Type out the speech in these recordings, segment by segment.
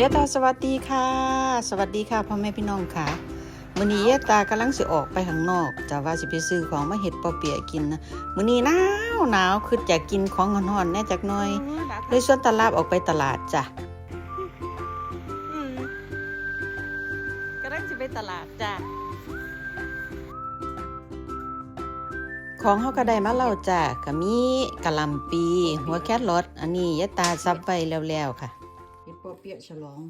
ยะตาสวัสดีค่ะ สวัสดีค่ะพ่อแม่พี่น้องค่ะมื้อนี้ยะตากำลังสิออกไปข้างนอกจะว่าสิไปซื้อของมาเฮ็ดปอเปียะกินนะมื้อนี้หนาวหนาวคืออยากกินของร้อนๆแหน่จักหน่อยเลยชวนตาลาบออกไปตลาดจ้ะกำลังจะไปตลาดจ้ะของเฮาก็ได้มาแล้วจ้ะก็มีกะหล่ำปี หัวแครอทอันนี้ยะตาซับไว้แล้วๆค่ะ เปียฉลอง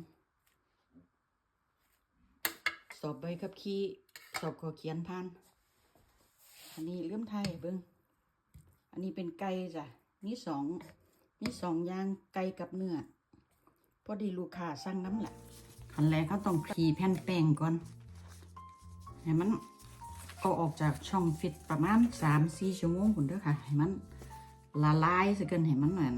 สอบใบขับขี่สอบขอเขียนผ่านอันนี้เลื่อมไทยเบิ้งอันนี้เป็นไก่จ้ะมีสองมีสองอย่างไก่กับเนื้อพอดีลูกค้าสั่งน้ำแหละขั้นแรกเขาต้องพีแผ่นแป้งก่อนให้มันเอาออกจากช่องฟิตประมาณสามสี่ชั่วโมงคุณเด้อค่ะ ให้มันละลายสักเกินให้มันเหมือน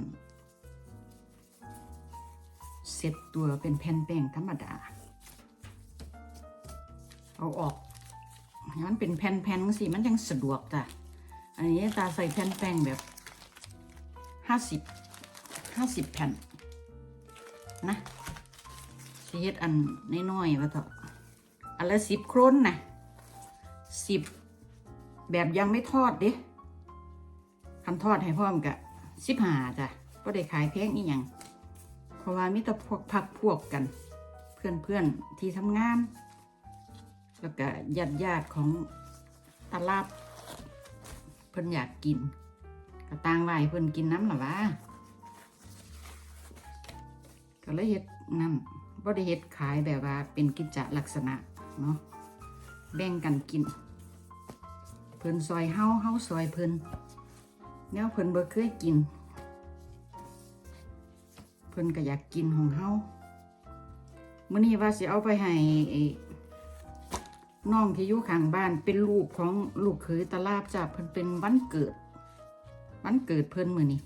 เสร็จตัวเป็นแผ่นแป้งธรรมดา เอาออกให้มันเป็นแผ่นๆสิมันยังสะดวกจ้ะ อันนี้ตาใส่แผ่นแป้งแบบห้าสิบห้าสิบแผ่นนะสิเฮ็ดอันน้อยๆว่าเถอะอันละสิบโครนนะสิบแบบยังไม่ทอดดิคันทอดให้พร้อมกะสิบหาจ้ะก็ได้ขายแพงอีหยัง เพราะว่ามิตรพวกพักพวกกัน เพื่อนๆที่ทำงาน แล้วก็ญาติญาติของตาลาบเพิ่นอยากกินก็ต่างไว้เพิ่นกินน้ำหรอวะก็เลยเฮ็ดนั่นบ่ได้เฮ็ดขายแบบว่าเป็นกิจจลักษณะเนาะแบ่งกันกิน เพิ่นซอยเฮาเฮาซอยเพิ่นแนวเพิ่นบ่เคยกิน เพิ่นก็อยากกินของเฮามื้อนี้ว่าสิเอาไปให้ไอ้น้องที่อยู่ข้างบ้านเป็นลูกของลูกเขยตาลาบจ้ะเพิ่นเป็นวันเกิด วันเกิดเพิ่นมื้อนี้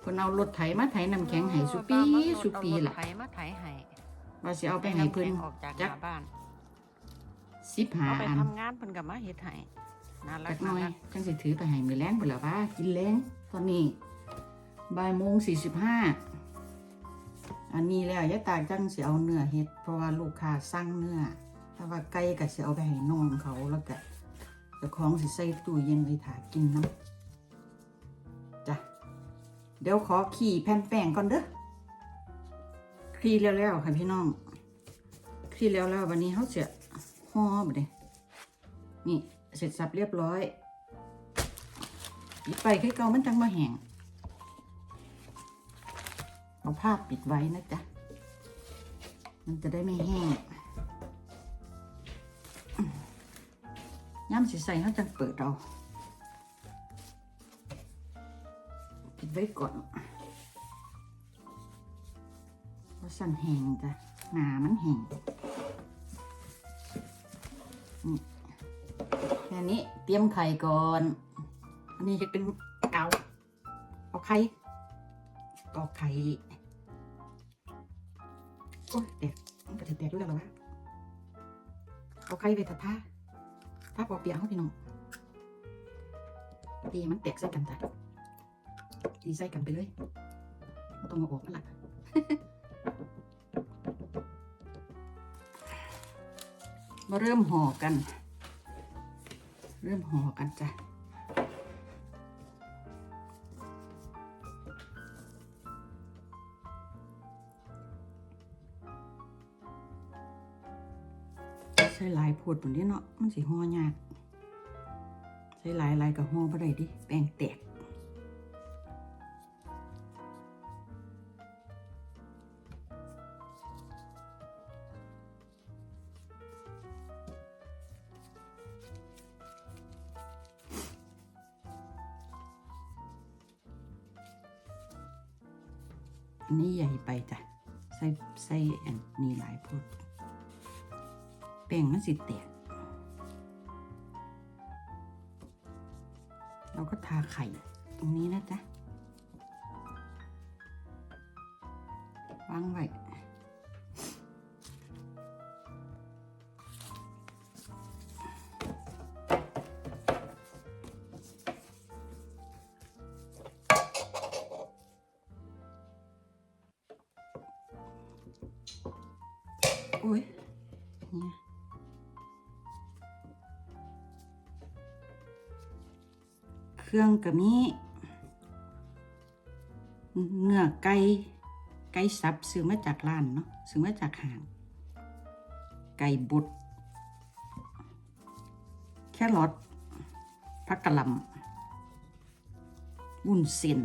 เพิ่นเอารถไถมาไถน้ำแข็งให้สุปีสุปีล่ะไถมาไถให้ว่าสิเอาไปให้เพิ่นออกจากหจักน้าบ้านสิบหาเอาไปอันทำงานเพิ่นก็มาเฮ็ดให้น่ารัจักกหน่าน่อยรักจังสิถือไปให้มื้อแลงพุ่นล่ะว่ากินแลงตอนนี้บ่ายโมงสี่สิบห้า อันนี้แล้วยายตาจังสิเอาเนื้อเฮ็ดเพราะว่าลูกค้าสั่งเนื้อถ้าว่าไก่ก็สิเอาไปให้น้องเขาแล้วก็เจ้าของสิใส่ตู้เย็นไว้ถากินน้ำจ้ะเดี๋ยวขอขี่แผ่นแป้งก่อนเด้อขี่แล้วๆค่ะพี่น้องขี่แล้วแล้ววันนี้เขาจะห่อบ่เด้นี่เสร็จสับเรียบร้อยปิดไปคือเก่ามันจังมาแห้ง เอาผ้าปิดไว้นะจ๊ะ มันจะได้ไม่แห้งย่ำสีใส่เขาจะเปิดเอาปิดไว้ก่อนเพราะสั่นแห้งจ้ะหนามันแห้งนี่แค่นี้เตรียมไข่ก่อน อันนี้จะเป็นเอาเอาไข่ตอกไข่ โอ้ยแตกมันกระเด็นแตกด้วยแล้วหรอวะเอาไข่ไปถัดผ้าผ้าปอเปียกเขาพี่น้องตีมันแตกใส่กันจ้ะตีใส่กันไปเลยไม่ต้องมาออกมันละมาเริ่มห่อกัน เริ่มห่อกันจ้ะ ดบนนี้เนาะมันสิห่อยากใส่หลายลายกับห่อบ่ได้ดิแป้งแตกอันนี้ใหญ่ไปจ้ะ ใส่ใส่อันนี้หลายโพด แป้งมันสิแตก เราก็ทาไข่ตรงนี้นะจ๊ะวางไว้โอ้ย เครื่องก็มีเนื้อไก่ไก่สับซื้อมาจากร้านเนาะซื้อมาจากห้าง ไก่บดแครอทผักกะหล่ำวุ้นเส้น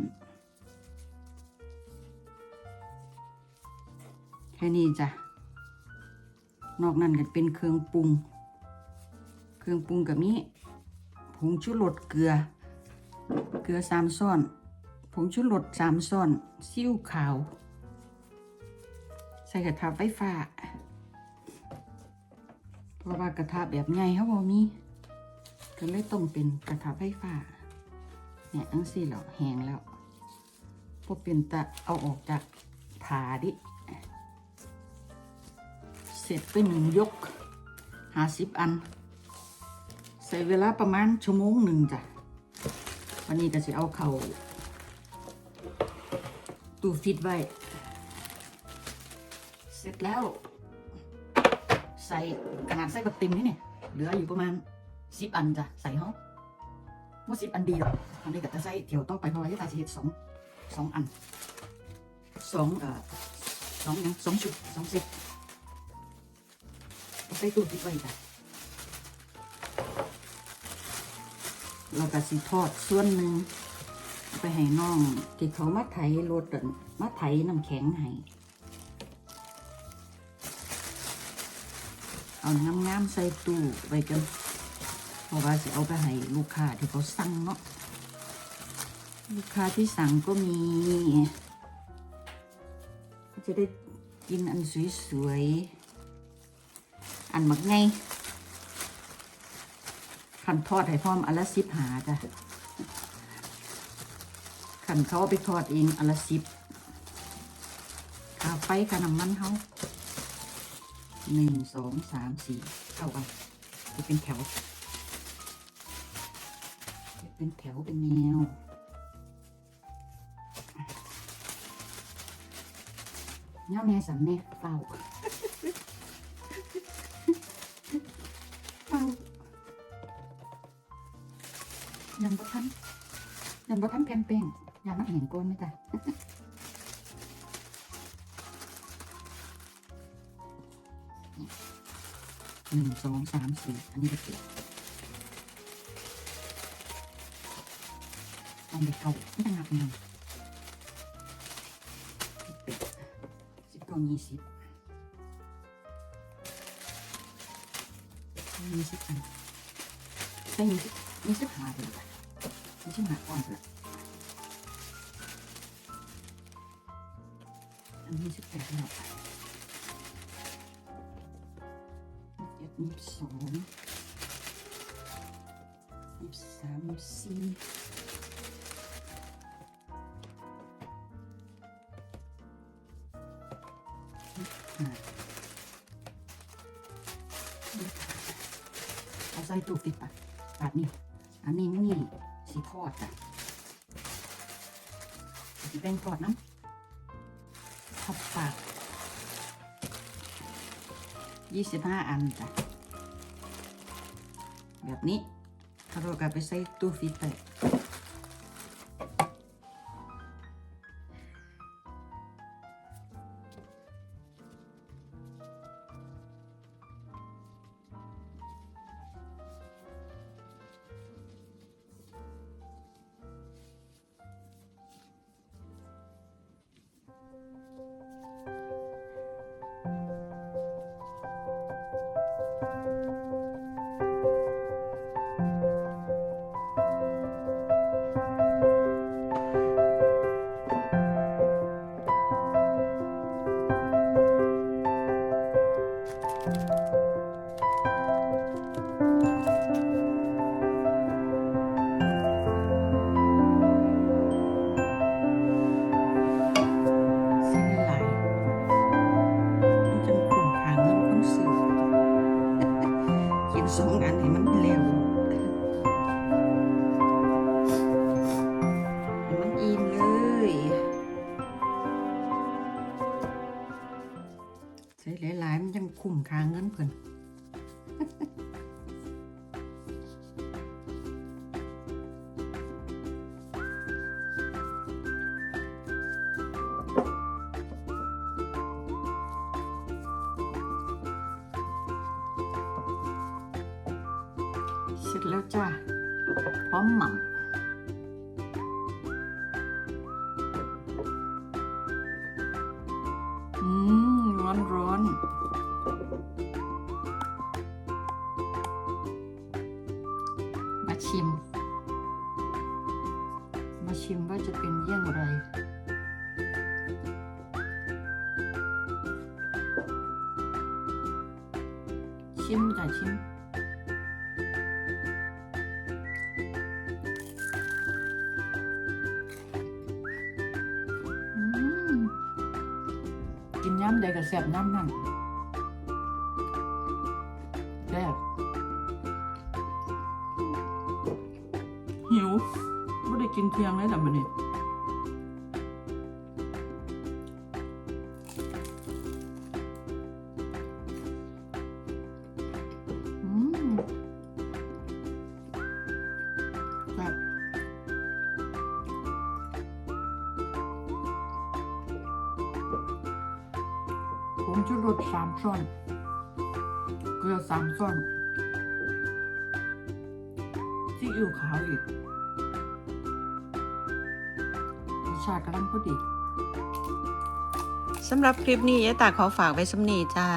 แค่นี้จ้ะ นอกนั้นก็เป็นเครื่องปรุง เครื่องปรุงก็มีผงชูรสเกลือ เกลือสามช้อน ผงชูรสสามช้อนซีอิ๊วขาว ใส่กระทะไฟฟ้าเพราะว่ากระทะแบบใหญ่เขาบ่มีก็เลยต้องเป็นกระทะไฟฟ้าเนี่ยอังสี่แล้วแห้งแล้วพอเป็นตะเอาออกจากผาดิ เสร็จไปหนึ่งยกหาสิบอัน ใส่เวลาประมาณชั่วโมงหนึ่งจ้ะ วันนี้ก็จะเอาเข่าตู้ฟิตไว้ เสร็จแล้ว ใส่ขนาดใส่แบบเต็มนี่เนี่ยเหลืออยู่ประมาณสิบอันจ้ะ ใส่ห้องว่าสิบอันดีหรอกอันนี้ก็จะใส่เที่ยวต่อไปเพราะว่าจะตาจะเห็ดสองสองอันสองเอ่อสองยังสองชุดสองเซตเอใส่ตู้ฟิตไว้จ้ะ เราก็สิทอดส่วนหนึ่งไปให้น้องที่เขามาไถรถอั่นมาไถน้ำแข็งให้เอางามๆใส่ตู้ไว้กันเพราะว่าจะเอาไปให้ลูกค้าที่เขาสั่งเนาะลูกค้าที่สั่งก็มีจะได้กินอันสวยๆอันมักไง ขันทอดให้พร้อมอันละสิบหาจ้ะขันเขาไปทอดเองอันละสิบค่าไฟค่าน้ำมันเขาหนึ่งสองสามสี่เข้ากันจะเป็นแถวจะเป็นแถวเป็นแนวเงาแน่สันแน่เฝ้า ยันบ่ทันยันบ่ทันแผ่นแป้งยันมันแห้งก้นไหมจ๊ะหนึ่งสองสามสี่อันนี้ก็เจ็ดอันนี้เก้าไม่ต้องนับหนึ่งสิบแปดสิบเก้ายี่สิบยี่สิบอันใช่ยี่สิบยี่สิบห้าเลยจ้ะ ยี่สิบห้าก้อนเลยอันนี้สิบแปดแล้วเจ็ดยี่ สีทอดอะสีแป้งทอดน้ำขอบปากยี่สิบห้าอันจ้ะ แบบนี้เราก็ไปใส่ตู้ฟีเตอ ร็จแล้วจ้าพร้อมหม่ำอืม ร้อนร้อนมาชิม มาชิมว่าจะเป็นเยี่ยงไรชิมจ้ะชิมำใดกับแสบน้ำนั่นแซ่บหิวไม่ได้กินเที่ยงเลยแต่บันนี้อืมแซ่บ ผมจะลดสามช้อน เกลือสามช้อนซีอิ๊วขาวอีกรสชาติกำลังพอดีสำหรับคลิปนี้ยายตาขอฝากไว้สำนีจ้า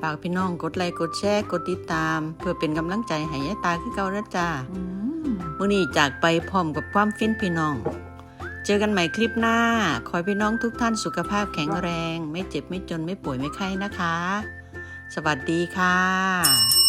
ฝากพี่น้องกดไลค์กดแชร์กดติดตาม เพื่อเป็นกำลังใจให้ยายตาคือเก่านะจ้าอืมมื่อนี้จากไปพร้อมกับความฟินพี่น้อง เจอกันใหม่คลิปหน้า ขอให้พี่น้องทุกท่านสุขภาพแข็งแรง ไม่เจ็บไม่จนไม่ป่วยไม่ไข้นะคะ สวัสดีค่ะ